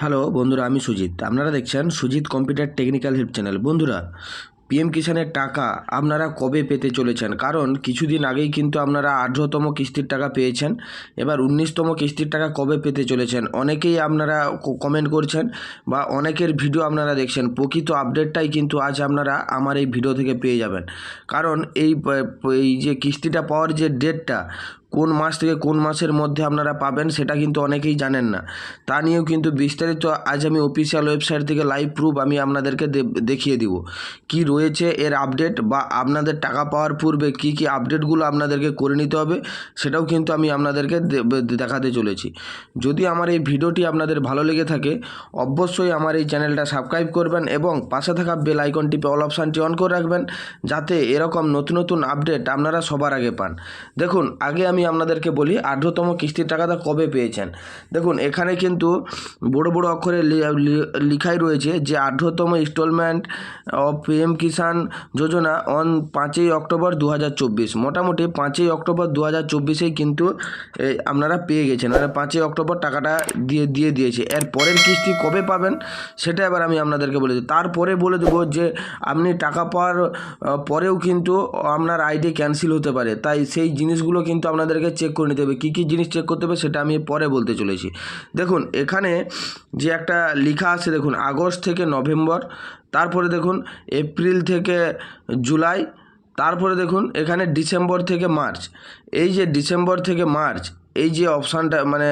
Hello বন্ধুরা, আমি সুজিত। আপনারা দেখছেন Sujit computer technical help channel. বন্ধুরা, পিএম কিষানের টাকা আপনারা কবে পেতে চলেছেন? কারণ কিছুদিন আগেই কিন্তু আপনারা আঠেরোতম কিস্তির টাকা পেয়েছেন। এবার উনিশতম কিস্তির টাকা কবে পেতে চলেছেন? অনেকেই আপনারা কমেন্ট করছেন বা অনেকের ভিডিও আপনারা দেখছেন। প্রকৃত আপডেটটাই কিন্তু আজ আপনারা আমার এই ভিডিও থেকে পেয়ে যাবেন। কারণ এই এই যে কিস্তিটা পাওয়ার যে ডেটটা কোন মাস থেকে কোন মাসের মধ্যে আপনারা পাবেন সেটা কিন্তু অনেকেই জানেন না। তা নিয়েও কিন্তু বিস্তারিত আজ আমি অফিসিয়াল ওয়েবসাইট থেকে লাইভ প্রুফ আমি আপনাদেরকে দেখিয়ে দিব। কি রয়েছে এর আপডেট বা আপনাদের টাকা পাওয়ার পূর্বে কি কি আপডেটগুলো আপনাদেরকে করে নিতে হবে সেটাও কিন্তু আমি আপনাদেরকে দেখাতে চলেছি। যদি আমার এই ভিডিওটি আপনাদের ভালো লেগে থাকে, অবশ্যই আমার এই চ্যানেলটা সাবস্ক্রাইব করবেন এবং পাশে থাকা বেল আইকন টিপে অল অপশানটি অন করে রাখবেন, যাতে এরকম নতুন নতুন আপডেট আপনারা সবার আগে পান। দেখুন, আগে আমি আপনাদেরকে বলি আঠেরোতম কিস্তির টাকাটা কবে পেয়েছেন? দেখুন, এখানে কিন্তু বড় বড় অক্ষরে লিখাই রয়েছে যে আঠেরোতম installment of PM Kisan Yojana on পাঁচই অক্টোবর দু হাজার চব্বিশ। মোটামুটি পাঁচই অক্টোবর দু হাজার কিন্তু আপনারা পেয়ে গেছেন। মানে পাঁচই অক্টোবর টাকাটা দিয়ে দিয়ে দিয়েছে। এর পরের কিস্তি কবে পাবেন, সেটা এবার আমি আপনাদেরকে বলে দিই। তারপরে বলে দেবো যে, আপনি টাকা পাওয়ার পরেও কিন্তু আপনার আইডি ক্যান্সেল হতে পারে। তাই সেই জিনিসগুলো কিন্তু আপনাদেরকে চেক করে নিতে হবে। কী কী জিনিস চেক করতে হবে সেটা আমি পরে বলতে চলেছি। দেখুন, এখানে যে একটা লেখা আছে, দেখুন, আগস্ট থেকে নভেম্বর, তারপরে দেখুন, এপ্রিল থেকে জুলাই, তারপরে দেখুন, এখানে ডিসেম্বর থেকে মার্চ। এই যে ডিসেম্বর থেকে মার্চ এই যে অপশানটা মানে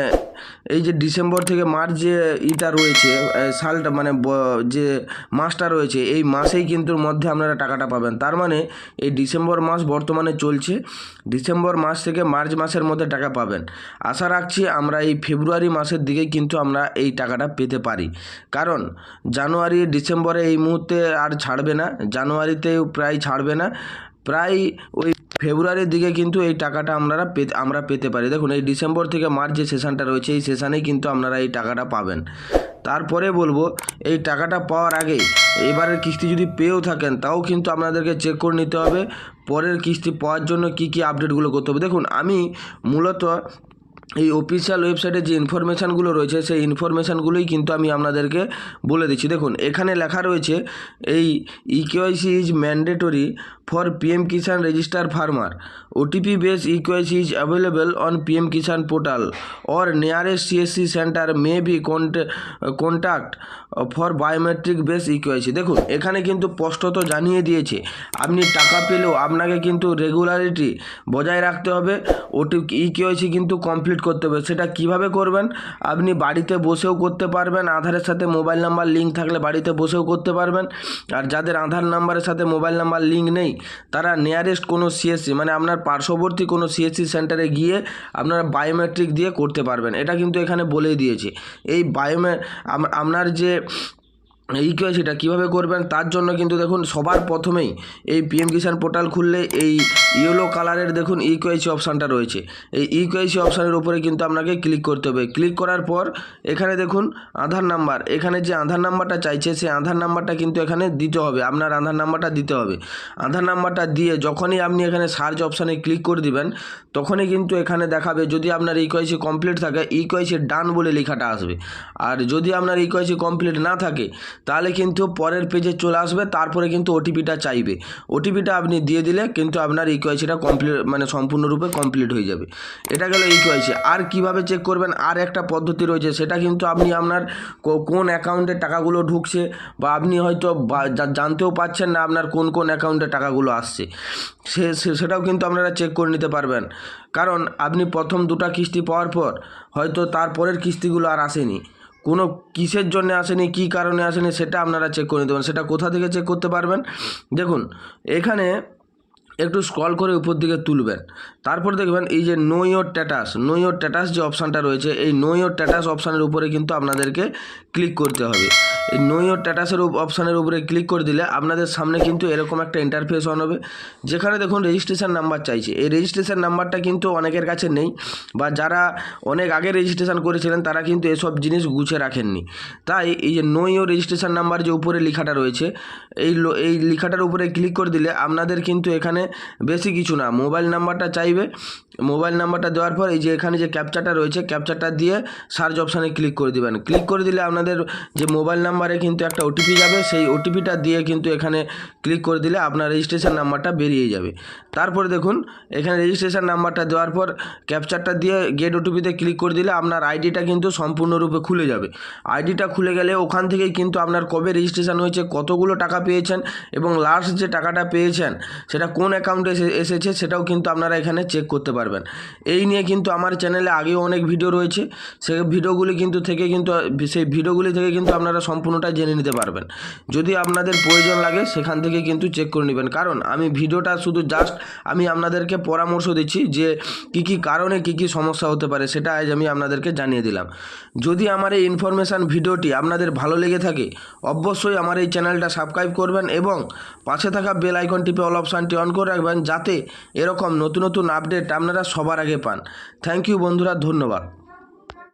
এই যে ডিসেম্বর থেকে মার্চ যে ইটা রয়েছে সালটা মানে যে মাসটা রয়েছে, এই মাসেই কিন্তু মধ্যে আপনারা টাকাটা পাবেন। তার মানে এই ডিসেম্বর মাস বর্তমানে চলছে, ডিসেম্বর মাস থেকে মার্চ মাসের মধ্যে টাকা পাবেন। আশা রাখছি আমরা এই ফেব্রুয়ারি মাসের দিকে কিন্তু আমরা এই টাকাটা পেতে পারি। কারণ জানুয়ারি, ডিসেম্বরে এই মুহূর্তে আর ছাড়বে না, জানুয়ারিতেও প্রায় ছাড়বে না। প্রায় ওই ফেব্রুয়ারির দিকে কিন্তু এই টাকাটা আপনারা পেতে আমরা পেতে পারি। দেখুন, এই ডিসেম্বর থেকে মার্চ যে সেশনটা রয়েছে, এই সেশানেই কিন্তু আপনারা এই টাকাটা পাবেন। তারপরে বলব, এই টাকাটা পাওয়ার আগে এবারের কিস্তি যদি পেয়েও থাকেন, তাও কিন্তু আপনাদেরকে চেক করে নিতে হবে। পরের কিস্তি পাওয়ার জন্য কি কি আপডেটগুলো করতে হবে। দেখুন, আমি মূলত এই অফিসিয়াল ওয়েবসাইটে যে ইনফরমেশানগুলো রয়েছে, সেই ইনফরমেশানগুলোই কিন্তু আমি আপনাদেরকে বলে দিচ্ছি। দেখুন, এখানে লেখা রয়েছে, এই eKYC is mandatory for PM Kisan register farmer OTP base eKYC is available on PM Kisan portal or nearest CSC centre may be contact for biometric base eKYC দেখুন, এখানে কিন্তু স্পষ্টত জানিয়ে দিয়েছে। আপনি টাকা পেলেও আপনাকে কিন্তু রেগুলারিটি বজায় রাখতে হবে। ওটি ইকেওয়াইসি কিন্তু কমপ্লিট করতে হবে। সেটা কীভাবে করবেন? আপনি বাড়িতে বসেও করতে পারবেন। আধারের সাথে মোবাইল নাম্বার লিঙ্ক থাকলে বাড়িতে বসেও করতে পারবেন। আর যাদের আধার নাম্বারের সাথে মোবাইল নাম্বার লিঙ্ক নেই তারা নিয়ারেস্ট কোনো সিএসসি মানে আপনার পার্শ্ববর্তী কোনো সিএসসি সেন্টারে গিয়ে আপনারা বায়োমেট্রিক দিয়ে করতে পারবেন। এটা কিন্তু এখানে বলেই দিয়েছে। এই বায়োমে আপনার যে ইকেওয়াইসিটা কীভাবে করবেন? তার জন্য কিন্তু দেখুন, সবার প্রথমেই এই পিএম কিষাণ পোর্টাল খুললে এই ইয়েলো কালারের দেখুন ইকেওয়াইসি অপশানটা রয়েছে। এই ইকেওয়াইসি অপশানের উপরে কিন্তু আপনাকে ক্লিক করতে হবে। ক্লিক করার পর এখানে দেখুন, আধার নাম্বার এখানে যে আধার নাম্বারটা চাইছে সেই আধার নাম্বারটা কিন্তু এখানে দিতে হবে। আপনার আধার নাম্বারটা দিতে হবে। আধার নাম্বারটা দিয়ে যখনই আপনি এখানে সার্চ অপশানে ক্লিক করে দিবেন, তখনই কিন্তু এখানে দেখাবে যদি আপনার ইকোয়াইসি কমপ্লিট থাকে ইকোয়াইসি ডান বলে লেখাটা আসবে। আর যদি আপনার ইকোয়াইসি কমপ্লিট না থাকে তাহলে কিন্তু পরের পেজে চলে আসবে, তারপরে কিন্তু ওটিপিটা চাইবে। ওটিপিটা আপনি দিয়ে দিলে কিন্তু আপনার ইকোয়াইসিটা কমপ্লিট মানে সম্পূর্ণরূপে কমপ্লিট হয়ে যাবে। এটা গেল ইকোয়াইসি আর কীভাবে চেক করবেন? আর একটা পদ্ধতি রয়েছে, সেটা কিন্তু আপনি আপনার কোন অ্যাকাউন্টে টাকাগুলো ঢুকছে বা আপনি হয়তো জানতেও পাচ্ছেন না আপনার কোন কোন অ্যাকাউন্টে টাকাগুলো আসছে। সে- সেটাও কিন্তু আপনারা চেক করে নিতে পারবেন। কারণ আপনি প্রথম দুটা কিস্তি পাওয়ার পর হয়তো তারপরের কিস্তিগুলো আর আসেনি। কোনো কিসের জন্য আসেনি, কী কারণে আসেনি, সেটা আপনারা চেক করে পারেন। সেটা কোথা থেকে চেক করতে পারবেন? দেখুন, এখানে একটু স্ক্রল করে উপর দিকে তুলবেন। তারপর দেখবেন এই যে know your status know your status যে অপশানটা রয়েছে, এই নো ইয়োর ট্যাটাস অপশানের উপরে কিন্তু আপনাদেরকে ক্লিক করতে হবে। এই নো ইয়োর ট্যাটাসের অপশানের উপরে ক্লিক করে দিলে আপনাদের সামনে কিন্তু এরকম একটা ইন্টারফেস অন হবে। যেখানে দেখুন রেজিস্ট্রেশন নাম্বার চাইছে। এই রেজিস্ট্রেশন নাম্বারটা কিন্তু অনেকের কাছে নেই বা যারা অনেক আগে রেজিস্ট্রেশন করেছিলেন তারা কিন্তু এসব জিনিস গুছে রাখেননি। তাই এই যে নো ইয়োর রেজিস্ট্রেশন নাম্বার যে উপরে লেখাটা রয়েছে, এই এই লেখাটার উপরে ক্লিক করে দিলে আপনাদের কিন্তু এখানে বেশি কিছু না। মোবাইল নাম্বারটা চাইবে। মোবাইল নাম্বারটা দেওয়ার পর এই যে এখানে যে ক্যাপচারটা রয়েছে, ক্যাপচারটা দিয়ে সার্চ অপশানে ক্লিক করে দিবেন। ক্লিক করে দিলে আপনাদের যে মোবাইল নাম্বারে কিন্তু একটা ওটিপি যাবে, সেই ওটিপিটা দিয়ে কিন্তু এখানে ক্লিক করে দিলে আপনার রেজিস্ট্রেশন নাম্বারটা বেরিয়ে যাবে। তারপরে দেখুন, এখানে রেজিস্ট্রেশন নাম্বারটা দেওয়ার পর ক্যাপচারটা দিয়ে গেট ওটিপিতে ক্লিক করে দিলে আপনার আইডিটা কিন্তু সম্পূর্ণরূপে খুলে যাবে। আইডিটা খুলে গেলে ওখান থেকেই কিন্তু আপনার কবে রেজিস্ট্রেশন হয়েছে, কতগুলো টাকা পেয়েছেন এবং লাস্ট যে টাকাটা পেয়েছেন, সেটা কোন অ্যাকাউন্টে এসেছে, সেটাও কিন্তু আপনারা এখানে চেক করতে পারবেন। এই নিয়ে কিন্তু আমার চ্যানেলে আগেও অনেক ভিডিও রয়েছে। সেই ভিডিওগুলি কিন্তু থেকে কিন্তু, সেই ভিডিওগুলি থেকে কিন্তু আপনারা সম্পূর্ণটা জেনে নিতে পারবেন। যদি আপনাদের প্রয়োজন লাগে, সেখান থেকে কিন্তু চেক করে নেবেন। কারণ আমি ভিডিওটা শুধু জাস্ট আমি আপনাদেরকে পরামর্শ দিচ্ছি যে, কী কী কারণে কী কী সমস্যা হতে পারে, সেটা আজ আমি আপনাদেরকে জানিয়ে দিলাম। যদি আমার এই ইনফরমেশান ভিডিওটি আপনাদের ভালো লেগে থাকে, অবশ্যই আমার এই চ্যানেলটা সাবস্ক্রাইব করবেন এবং পাশে থাকা বেল আইকন টিপে অল অপশানটি অন করে রাখবেন যাতে এরকম নতুন নতুন আপডেট আপনারা সবার আগে পান। থ্যাংক ইউ বন্ধুরা, ধন্যবাদ।